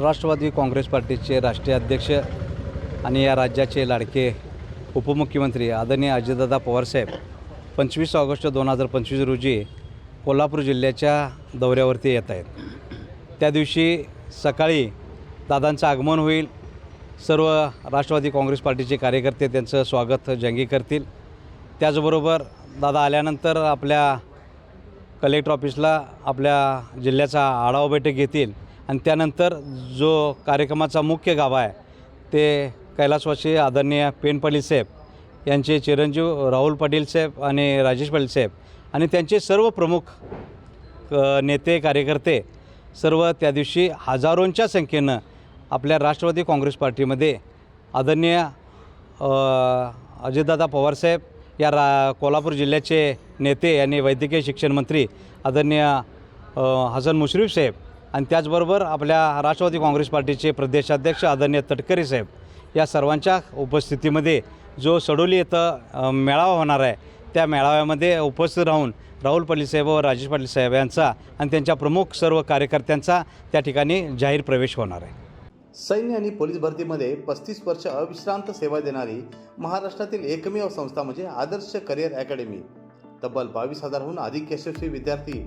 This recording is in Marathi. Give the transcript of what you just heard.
राष्ट्रवादी काँग्रेस पार्टीचे राष्ट्रीय अध्यक्ष आणि या राज्याचे लाडके उपमुख्यमंत्री आदरणीय अजितदादा पवारसाहेब पंचवीस ऑगस्ट दोन हजार पंचवीस रोजी कोल्हापूर जिल्ह्याच्या दौऱ्यावरती येत आहेत. त्या दिवशी सकाळी दादांचं आगमन होईल. सर्व राष्ट्रवादी काँग्रेस पार्टीचे कार्यकर्ते त्यांचं स्वागत जंगी करतील. त्याचबरोबर दादा आल्यानंतर आपल्या कलेक्टर ऑफिसला आपल्या जिल्ह्याचा आढावा बैठक घेतील. आणि त्यानंतर जो कार्यक्रमाचा मुख्य गाभा आहे ते कैलासवासी आदरणीय पेन पाटील साहेब यांचे चिरंजीव राहुल पाटील साहेब आणि राजेश पाटील साहेब आणि त्यांचे सर्व प्रमुख नेते कार्यकर्ते सर्व त्या दिवशी हजारोंच्या संख्येनं आपल्या राष्ट्रवादी काँग्रेस पार्टीमध्ये आदरणीय अजितदादा पवारसाहेब या रा कोल्हापूर जिल्ह्याचे नेते आणि वैद्यकीय शिक्षण मंत्री आदरणीय हसन मुश्रीफ साहेब आणि त्याचबरोबर आपल्या राष्ट्रवादी काँग्रेस पार्टीचे प्रदेशाध्यक्ष आदरणीय तटकरे साहेब या सर्वांच्या उपस्थितीमध्ये जो सडोली येथं मेळावा होणार आहे त्या मेळाव्यामध्ये उपस्थित राहून राहुल पाटील साहेब व राजेश पाटील साहेब यांचा आणि त्यांच्या प्रमुख सर्व कार्यकर्त्यांचा त्या ठिकाणी जाहीर प्रवेश होणार आहे. सैन्य आणि पोलीस भरतीमध्ये पस्तीस वर्ष अविश्रांत सेवा देणारी महाराष्ट्रातील एकमेव संस्था म्हणजे आदर्श करिअर अकॅडमी. तब्बल बावीस हजारहून अधिक यशस्वी विद्यार्थी